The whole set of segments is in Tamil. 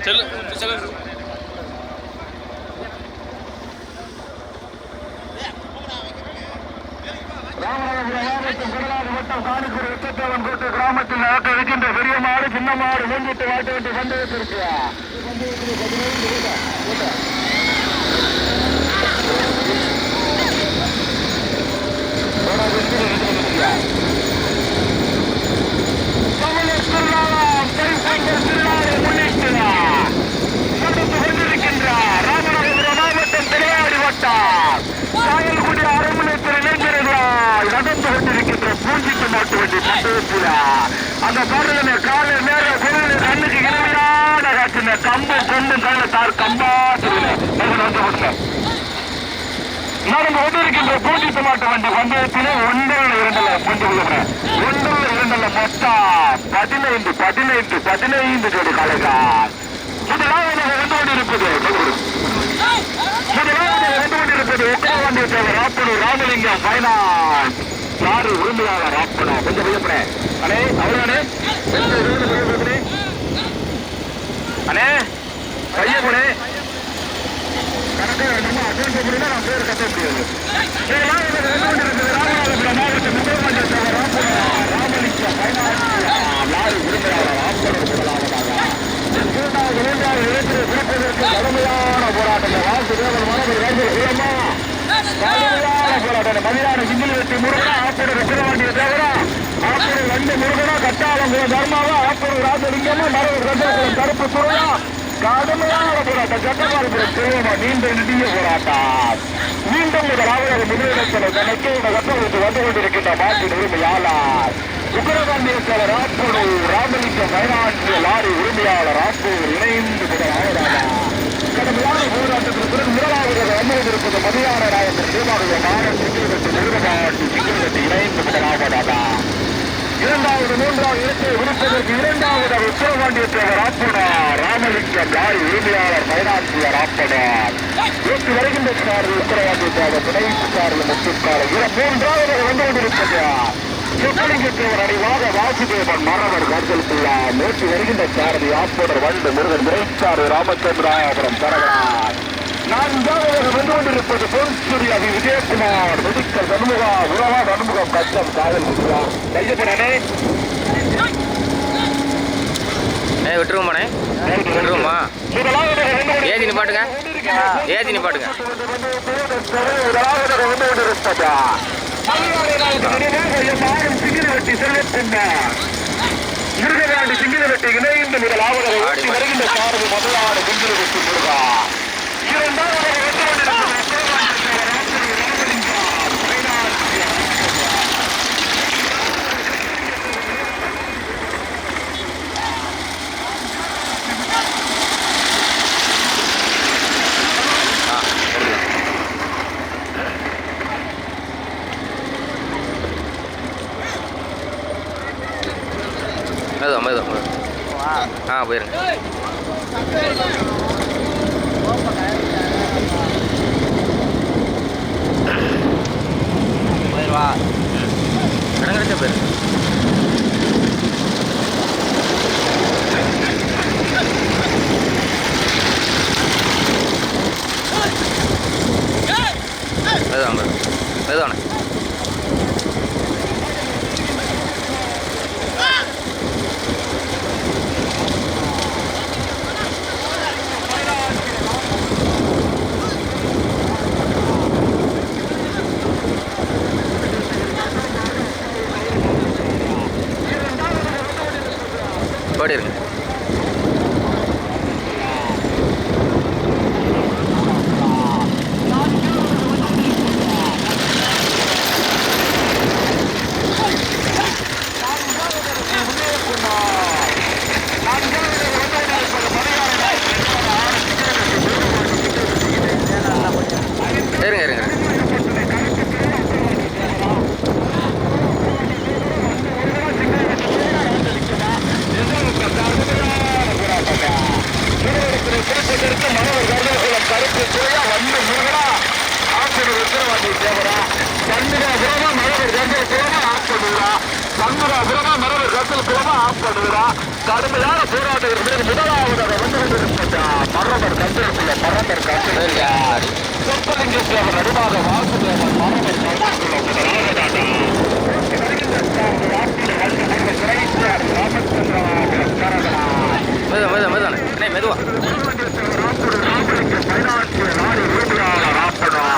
चलो चलो கிராமத்தில் இருக்கின்ற பெரிய மாடு சின்ன மாடு வேண்டிட்டு வாட்ட வேண்டிய சந்தேகத்திற்கு அந்த பாடலின கால நேர கண்ணுக்கு இனிமையான காட்டின கம்பம் கொண்டும் தார் கம்பா வந்து கொண்டேன் நடந்து கொண்டிருக்கின்ற பூஜ்ஜித்து வண்டி பந்தயத்திலே ஒன்றில் இரண்டல்ல கொஞ்சம் உள்ளவன் ஒன்றில் இரண்டல்ல மொத்தம் பதினைந்து பதினைந்து பதினைந்து ஜோடி காலைகள் முதலாவது வந்து கொண்டிருப்பது முதலாவது வந்து கொண்டிருப்பது உத்தரவாண்டிய தேவர் ராப்பனூர் ராமலிங்கம் ஃபைனான்ஸ் யாரு உரிமையாளர் ராப்பனம் கொஞ்சம் வியப்பனே அண்ணே அவ்வளோண்ணே அண்ணே. கையப்பனே கணக்கு நம்ம அட்டன் பண்ணி நான் பேர் கட்ட முடியாது மாவட்டம் முதல் மஞ்சள் ராமலிங்கம் லாரி உரிமையாளர் ராமபுரம் முதலாவதாக இரண்டாவது மூன்றாவது இடத்தில் கடுமையான போராட்டம் வாசுதேவன் மனதில் வேண்டிய மதியான சிங்கிள் வெட்டி முருகனா ஆப்பூர் விக்கிரவாண்டிய தேவரா ஆப்பூர் ரெண்டு முருகனா கட்டாளங்குளம் தர்மாவா ஆப்பூர் ராஜலிங்கமா மரவர் ரஜகுலம் கருப்பு துறையா கடுமையான போராட்டம் சட்டமாரிபுரம் தேவமா நீண்ட நெடிய போராட்டம். மீண்டும் முதலாவது முதலிடத்தில் தனக்கு கட்டமைத்து வந்து கொண்டிருக்கின்ற மாட்டின் உரிமையாளர் உக்கரகாண்டியத்தவர் ஆப்பூர் ராமலிங்கம் பயனாற்றிய லாரி உரிமையாளர் ஆப்பூர் இணைந்து முதலாவதாக கடுமையான போராட்டத்திற்கு பிறகு முதலாவதாக அமர்ந்திருப்பது மதியான நாயகர் தேவாலய மாறன் சிங்கிலகட்டு முருகபாட்டி இணைந்து முதலாவதாக இரண்டாவது மூன்றாவது இடத்தை விடுப்பதற்கு இரண்டாவது உத்தரவாண்டியத்தவர் ஆப்பனார் ராமலிங்கம் லாரி உரிமையாளர் பயனாற்றியர் ஆப்பனார் எட்டு வருகின்ற சாரல் உத்தரவாண்டியத்தவர் துணைக்காரல் முத்துக்காரல் இர மூன்றாவது வந்து கொண்டிருப்பது சொக்கலிங்கத்தேவர் அடிவாக வாசுதேவன் மரவர் கருத்தலுக்குள்ளா நேற்று வருகின்ற சாரதி ஆப்பனர் வண்டு முருகன் முறைச்சாறு ராமச்சந்திராயபுரம் தரகிறார் நான்காவது வந்து கொண்டிருப்பது பொன்சூரி அதி விஜயகுமார். மெடிக்கல் சண்முகா உறவா சண்முகம் கஷ்டம் காதல் குடியா கையப்படனே ஏ விட்டுருவோமாண்ணே விட்டுருவோமா ஏத்தி நிப்பாட்டுங்க. ஏத்தி நிப்பாட்டுங்க. முதலாவது வந்து கொண்டிருப்பதா செல்வத்தின்னார் மிருகவாண்டி சிங்கிரவெட்டி இணைந்து முதலாவது ஓட்டி வருகின்ற சாரதி முதலாவது குஞ்சிரவெட்டி முருகா. இரண்டாவது வந்து மெதுவா மெதுவா ஆ போயிருங்க போயிடுவா இடம் கிடைச்சா போயிருங்க மெதுவா மெதுவா ஓடிருங்க இருங்க இருங்க குறிப்பிட்டிருக்கும் மனவர் கருதகுலம் கருப்பு துறையா வந்து முருகனா ஆசிரியர் உத்தரவாதி தேவரா சண்முகா புறமா மரவர் கருதல் குலமா ஆஃப் பண்ணுகிறா சண்முகா புறமா மரவர் கருதல் குலமா ஆஃப் பண்ணுகிறா கடுமையான போராட்டத்திற்கு முதலாவதாக வந்து கொண்டிருப்பதா மரவர் கருதலுக்குள்ள மரவர் கருதல் சொப்பலிங்க தேவர் நடுவாக வாசுதேவன் மரவர் கருதலுக்குள்ள முதலாவதாக மெதுவா மெதுவா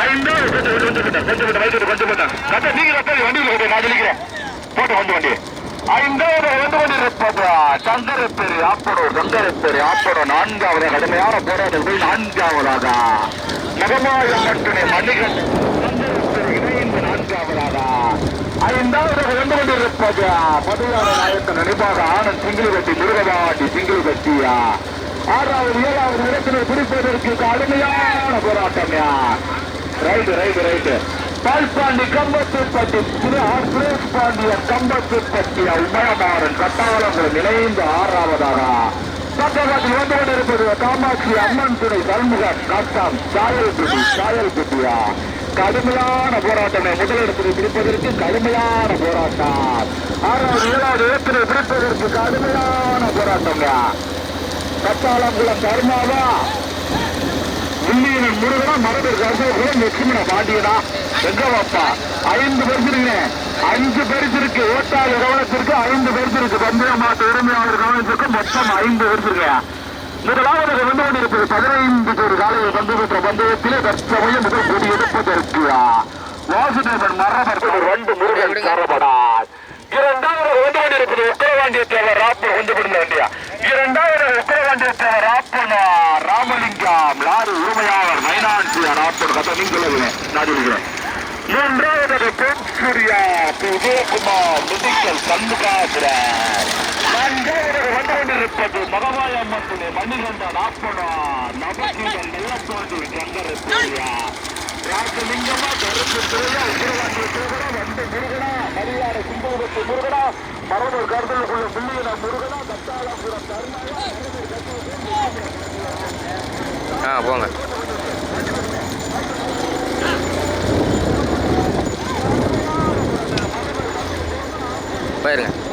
ஐந்து கொஞ்சம் கொஞ்சம் கொஞ்சம் கொஞ்சம் கொஞ்சம் வயிற்று கொஞ்சம் கொஞ்சம் கட்ட நீங்க போய் வண்டியில் போட்டு நான் சொல்லிக்கிறேன் போட்டு வந்து வண்டி ஐந்தாவது வந்து கொண்டிருப்பதா சங்கரப்பேரி ஆப்பனூர் சங்கரப்பேரி ஆப்பனூர் நான்காவது கடுமையான போராட்டத்தில் நான்காவதாக நகமாயம் மட்டுமே மணிகன் சங்கரப்பேரி இணைந்து நான்காவதாக ஐந்தாவது வந்து கொண்டிருப்பது மதுரான நாயக்கன் நினைவாக ஆனந்த் சிங்கிள் கட்டி முருகவாண்டி சிங்கிள் கட்டியா ஆறாவது ஏழாவது இடத்தினை பிடிப்பதற்கு கடுமையான போராட்டம்யா. Right right right. Palpandi Kambathupatti Thiru ஆர்பிரேஸ் பாண்டிய கம்பத்துப்பட்டிய உமயமாறன் கட்டாளங்கள் இணைந்து ஆறாவதாக. பக்கத்தில் வந்து கொண்டிருப்பது காமாட்சி அம்மன் துணை சண்முகன் கட்டம் சாயல்பட்டி சாயல்பட்டியா கடுமையான போராட்டமே முதலிடத்தினை பிடிப்பதற்கு கடுமையான போராட்டம். ஆறாவது ஏழாவது இடத்தினை பிடிப்பதற்கு கடுமையான போராட்டம்யா? கத்தாளங்குளம் தர்மாவா? உள்ளீரன் முருகனா மரபர் கர்மகுலம் லட்சுமண பாண்டியனா? எங்க பாப்பா ஐந்து பரிசு அஞ்சு பரிசு இருக்கு ஓட்டாளி கவனத்திற்கு ஐந்து பரிசு இருக்கு பந்தய மாட்டு உரிமையாளர் கவனத்திற்கு மொத்தம் ஐந்து பரிசு இருக்கு முதலாவது வந்து கொண்டிருப்பது பதினைந்து பேர் காலையில் பந்து பெற்ற பந்தயத்திலே தற்சமயம் முதல் கொடி எடுப்பதற்கு. வாசுதேவன் மரபர் ரெண்டு முருகன் கரபடார். இரண்டாவது வந்து கொண்டிருப்பது உக்கரவாண்டிய தேவர் ராப்பர் வந்து கொடுத்த வண்டியா? இரண்டாவது உக்கரவாண்டிய தேவர் ராப்பனா ராமலிங்கம் லாரி உரிமையாளர் மைனான்சியா நீங்கள் நான் சொல்கிறேன் மூன்றாவது பெண் சூர்யா உதயகுமார் மெடிக்கல் சண்முகாசுரர் நான்காவது வந்து கொண்டிருப்பது மகவாயம்மன் துணை மணிகண்டன் ஆப்பனா நவகீதன் வெள்ளத்தோண்டி கங்கர சூர்யா ராஜலிங்கமா கருப்பு திருவிழா உத்தரவாண்டிய துறைகளா வந்து முருகனா மரியாதை கும்பகத்து முருகனா மரபர் உள்ள புள்ளியன முருகனா தத்தாலாபுரம் கருணாயா போங்க. போயிருங்க.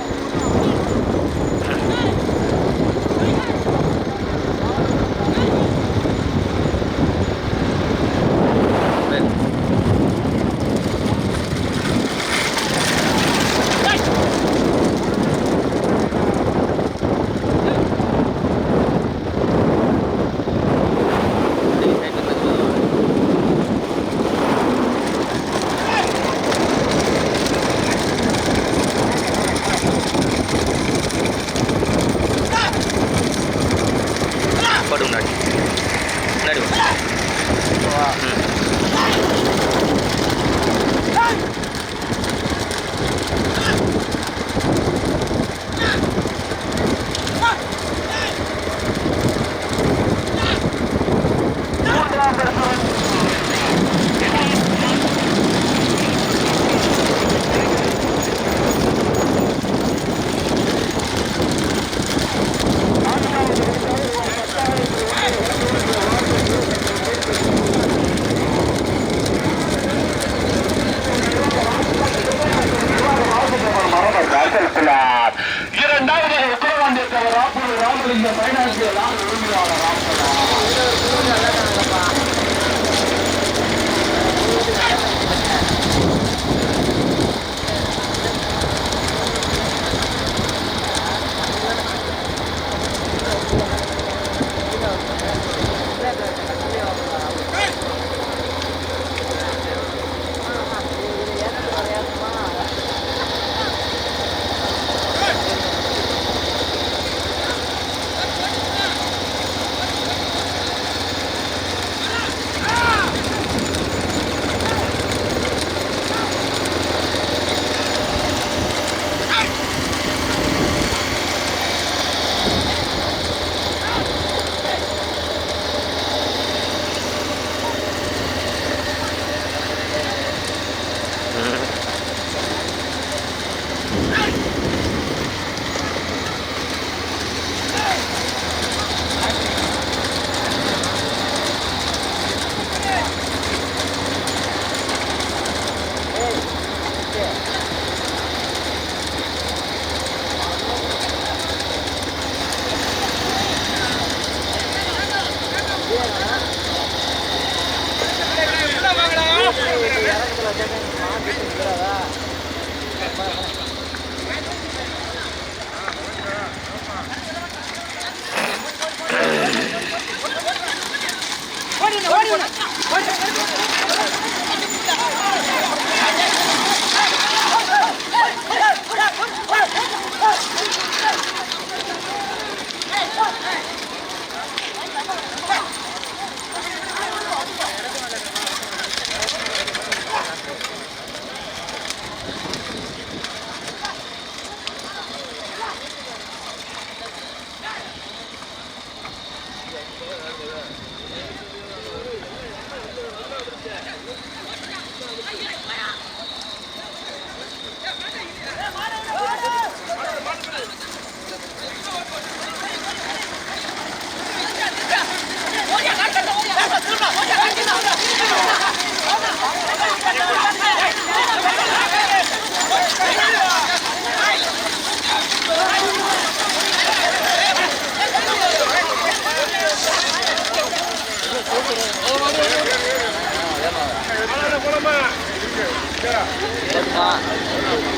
から。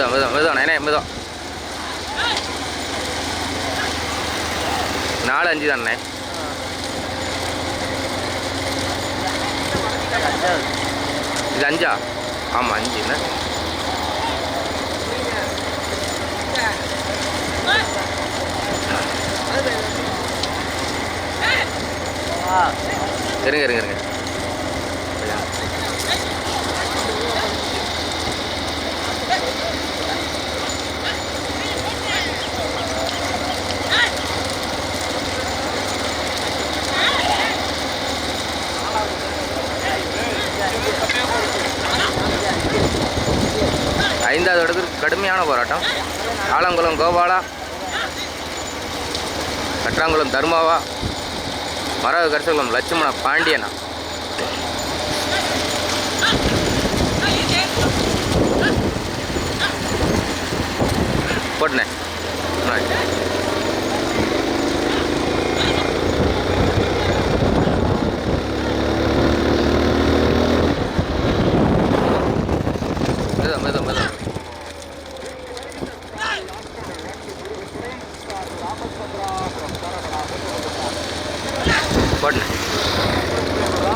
மெதுவா மெதுவா மெதுவா நைனே மெதுவா நாலு அஞ்சு தானே இது அஞ்சா ஆமாம் அஞ்சு என்ன இருங்க இருங்க இருங்க ஐந்தாவது இடத்துக்கு கடுமையான போராட்டம். ஆலங்குளம் கோபாலா கற்றாங்குளம் தர்மாவா மரவ கரிசகுளம் லட்சுமண பாண்டியனா. போட்டுனே முன்னாடி. மெதுவா மெதுவா மெதுவா போட்டுனே மெதுவா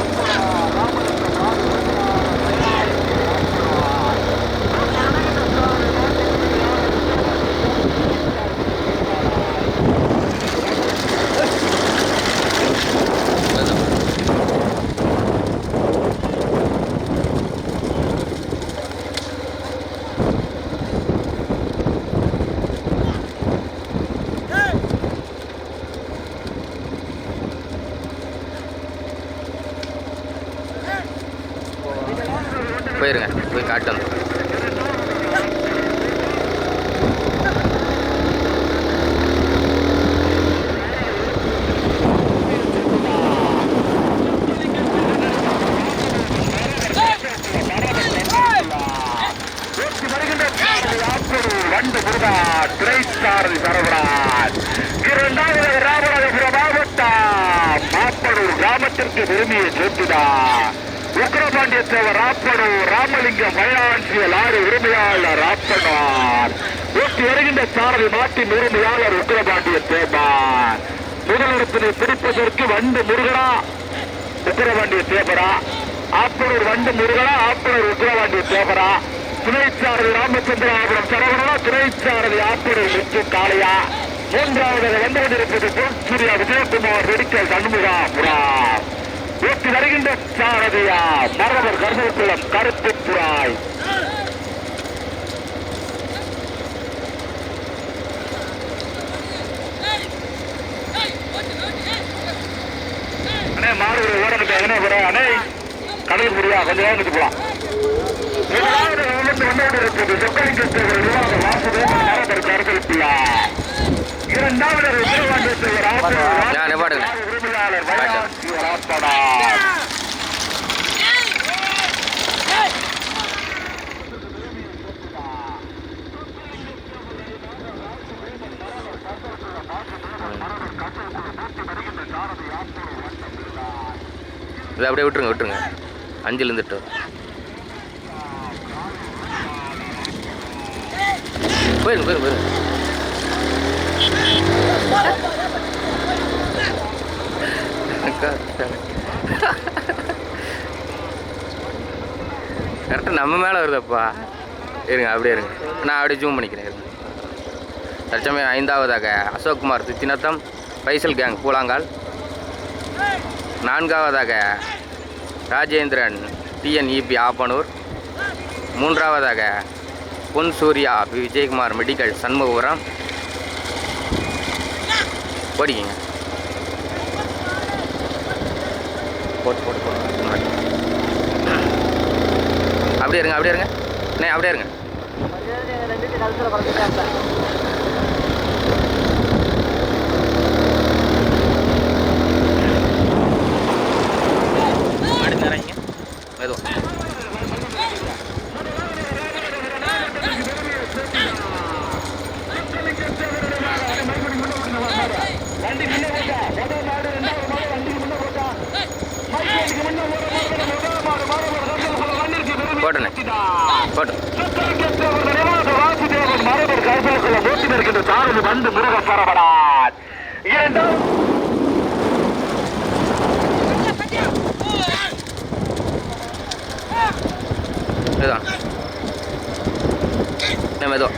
போயிருங்க போய் காட்டு வந்து ஓட்டி வருகின்ற ஆப்பூர் வண்டு முருகா திரைசாரதி சரவராஜ் இரண்டாவது ராமநாதபுரம் மாவட்டம் மாப்பனூர் கிராமத்தை மாட்டிற்கு பெருமையை சேர்த்துதான் உக்கிரபாண்டிய ராமலிங்கம் மயிலாஞ்சிய லாரி உரிமையாளர் ராப்பனார். ஊட்டி வருகின்ற சாரதி மாட்டின் உரிமையாளர் உக்கிரபாண்டிய தேவர் முதலிடத்தினை பிடிப்பதற்கு வண்டு முருகனா. உக்கிரவாண்டிய தேவரா ஆப்பனூர் வண்டு முருகனா ஆப்பனூர் உக்ரபாண்டிய தேவரா துணைச்சாரதி ராமச்சந்திராபுரம் சரவணனா துணைச்சாரதி ஆப்பனூர் முத்து காளையா. மூன்றாவது வந்து கொண்டிருப்பது சூர்யா விஜயகுமார் வெடிக்கல் சண்முகா புறா ஊற்றி வருகின்ற சாரதியா மரவர் கருதகுளம் கருத்து புறாய் அண்ணே மாடு என்ன போற அண்ணே கடல் முடியா கொஞ்சம் நேரத்துக்கு போலாம். முதலாவது வந்து வந்து கொண்டிருப்பது சொக்கலிங்கத்தேவர் விவாத வாசுதேவன் மரபர் இரண்டாவது வைராட்சி வராப்படா இதை அப்படியே விட்டுருங்க விட்டுருங்க. அஞ்சுலேருந்து எட்டு போயிருங்க போயிருங்க போயிருங்க. கரெக்டாக நம்ம மேலே வருதப்பா. இருங்க அப்படியே இருங்க. நான் அப்படியே ஜூம் பண்ணிக்கிறேன் தற்சமயம் ஐந்தாவதாக அசோக்குமார் தித்தினத்தம் பைசல் கேங் பூலாங்கால் நான்காவதாக ராஜேந்திரன் டிஎன்இபி ஆப்பனூர். மூன்றாவதாக பொன் சூர்யா பி. விஜயகுமார் மெடிக்கல் சண்முகபுரம். போடிக்கிங்க போட்டு போட்டு போட்டு அப்படியே இருங்க அப்படியே இருங்க. அண்ணே அப்படியே இருங்க. அடுத்து இறங்கிங்க. மெதுவா வண்டி முன்ன போட்டா முதல் மாடு ரெண்டாவது மாடு வண்டிக்கு முன்ன போட்டா மைக்கேலுக்கு முன்ன ஒரு மாடு முதல் மாடு மாடு ஒரு கருதலுக்குள்ள வண்டிருக்கு பெருமை போட்டுண்ணே போட்டு சொக்கலிங்கத்தேவர் நினைவாக வாசுதேவன் மரபர் கருதலுக்குள்ள ஓட்டி இருக்கின்ற போட்டு. வந்து முருக சரவணான் இரண்டாம் மெதுவா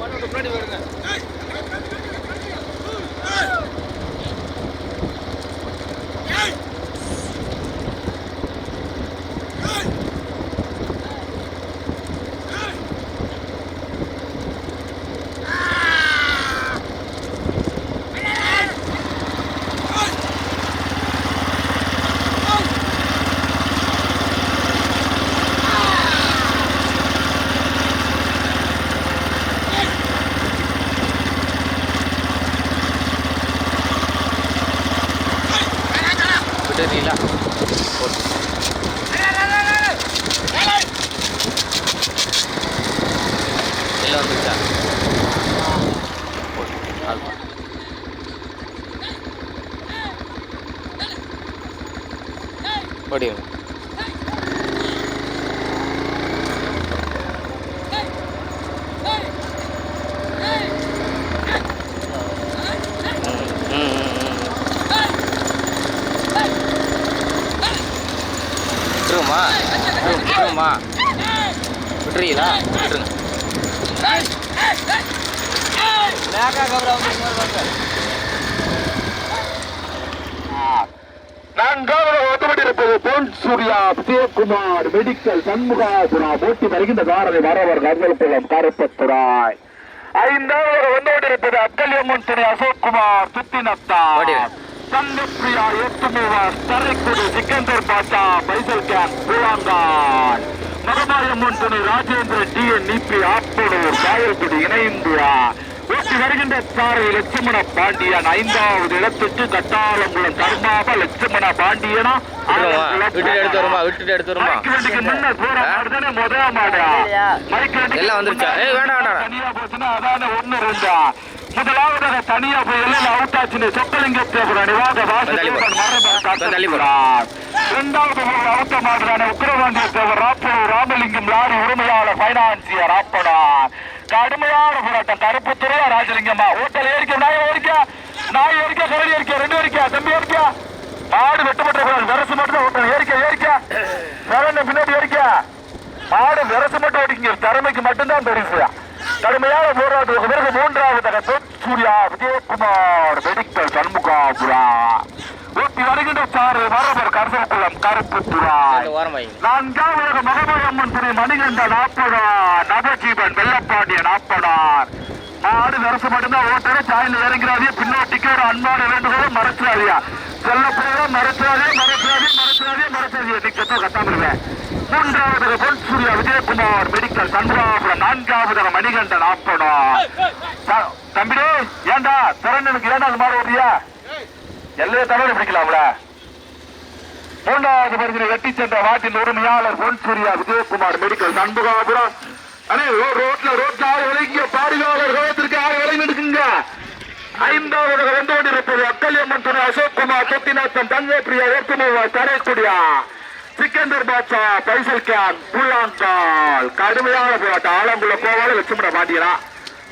அண்ணே, விட்டுறீங்களா போட்டு இல்லை வந்துச்சா போட்டு அது ஓடிங்க ம் ம் ம் ம் விட்டுருமா விட்டுரு விட்டுருமா விட்டுறீங்களா விட்டுருங்க நான்காவது ஒத்துவிட்டிருப்பது பொன் சூர்யா விஜயகுமார் மெடிக்கல் சண்முகாபுரா போட்டி வருகின்ற தாரதி வரவர் கருதல்குளம் கருப்பத்துறாய் ஐந்தாவது வந்துவிட்டிருப்பது அக்கல்யம்மன் துணை அசோக்குமார் துத்தினத்தா ஓடிடு. சந்தப்பிரியா எட்டுமூவர் தரைக்குடி சிக்கந்தர் பாஷா பைசல் கேன் பூலாங்கான் மகமாயம்மன் துணை ராஜேந்திர டி என் நிபி ஆப்பனூர் காயல்குடி இணைந்து ஓட்டி வருகின்ற சாரை லட்சுமண பாண்டியன் ஐந்தாவது இடத்துக்கு கட்டாளங்குளம் தர்மாப லட்சுமண பாண்டியனா? விட்டுட்டு எடுத்து வருமா? விட்டுட்டு எடுத்து வருமா? மைக்கு வண்டிக்கு முன்ன போற மாடுதானே முத மாடு? மைக்கு வண்டிக்கு எல்லாம் வந்துருச்சா? ஏய், வேண்டாம், வேண்டாம். தனியா போச்சுன்னா அதானே ஒண்ணு ரெண்டா? முதலாவதாக தனியா போய் எல்லாம் அவுட் ஆச்சுன்னு சொக்கலிங்க தேவராணி வாங்க வாசி தள்ளி போ. மரபு தள்ளி போ. இரண்டாவது ஒரு அவுட்ட மாடுறான உக்கிரவாண்டிய தேவர் ராப்பூர் ராமலிங்கம் லாரி உரிமையாளர் பைனான்சியர் ராப்படா கடுமையான போராட்டம். கருப்பு துறையா ராஜலிங்கம்மா. ஓட்டல் ஏறிக்க நாய் ஏறிக்க நாய் ஏறிக்க கரடி ஏறிக்க ரெண்டு ஏறிக்க தம்பி ஏறிக்க மாடு வெட்டப்பட்ட கூடாது விரசு மட்டும் தான் ஓட்டல் ஏறிக்க ஏறிக்க. சரண பின்னாடி ஏறிக்க. மாடு விரசு மட்டும் ஓடிங்க திறமைக்கு மட்டும்தான் பெருசு கடுமையான போராட்டத்துக்கு பிறகு மூன்றாவது சூர்யா விஜயகுமார் மெடிக்கல் சண்முகாபுரா. ஊட்டி வருகின்ற சாறு மரபர் கரசகுளம் ஓரம் வைங்க நான்காவது மகமயம்மன் திரு மணிகண்ட நாப்படார் நவஜீவன் மாடு மட்டும்தான் ஓட்டரு. சாயில் இறங்கிறாதே பின்னோட்டிக்கு ஒரு அன்பான வேண்டுகோளும் மறைச்சாதியா செல்ல பிறகு மறைச்சாதே மறைச்சாதே மறைச்சாதே மறைச்சாதே நிக்கத்தோ கட்டாமிருவேன் மூன்றாவது பொன் சூர்யா விஜயகுமார் மெடிக்கல் சந்திராபுரம் நான்காவது மணிகண்டன் ஆப்பணும் த- தம்பிடே ஏண்டா? திறனுக்கு ஏண்டா அது மாதிரி ஓட்டியா? எல்லா தடவை பிடிக்கலாம்ல. மூன்றாவது பரிசினை வெட்டி சென்ற வாட்டின் உரிமையாளர் பொன் சூர்யா விஜயகுமார் மெடிக்கல் சண்முகாபுரம். அண்ணே ரோ- ரோட்ல ரோட்ல ஆறு விலைங்க பாதுகாவலர் கோலத்திற்கு ஆறு விலை எடுக்குங்க ஐந்தாவது வந்து கொண்டிருப்பது அக்கல்யம்மன் துணை அசோக்குமார் தொத்திநாத்தம் தங்கை பிரியா ஓட்டுமோவா தரைக்குடியா. சிக்கந்தர் பாட்சா பைசல் கேன் புல்லாங்கால் கடுமையான போராட்டம். ஆலங்குள கோவால லட்சுமண பாண்டியனா.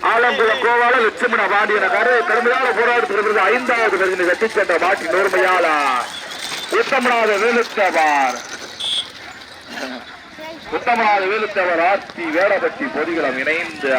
ஆலங்குள கோவால லட்சுமண பாண்டியன கரு கடுமையான போராட்டத்தில் இருக்கிறது ஐந்தாவது பரிசினை வெட்டி சென்ற வாட்டின் உரிமையாளர் உத்தமநாத வேலுத்தவார். உத்தமநாத வேலுத்தவர் ஆர்த்தி வேடபட்டி பொதிகளும் இணைந்து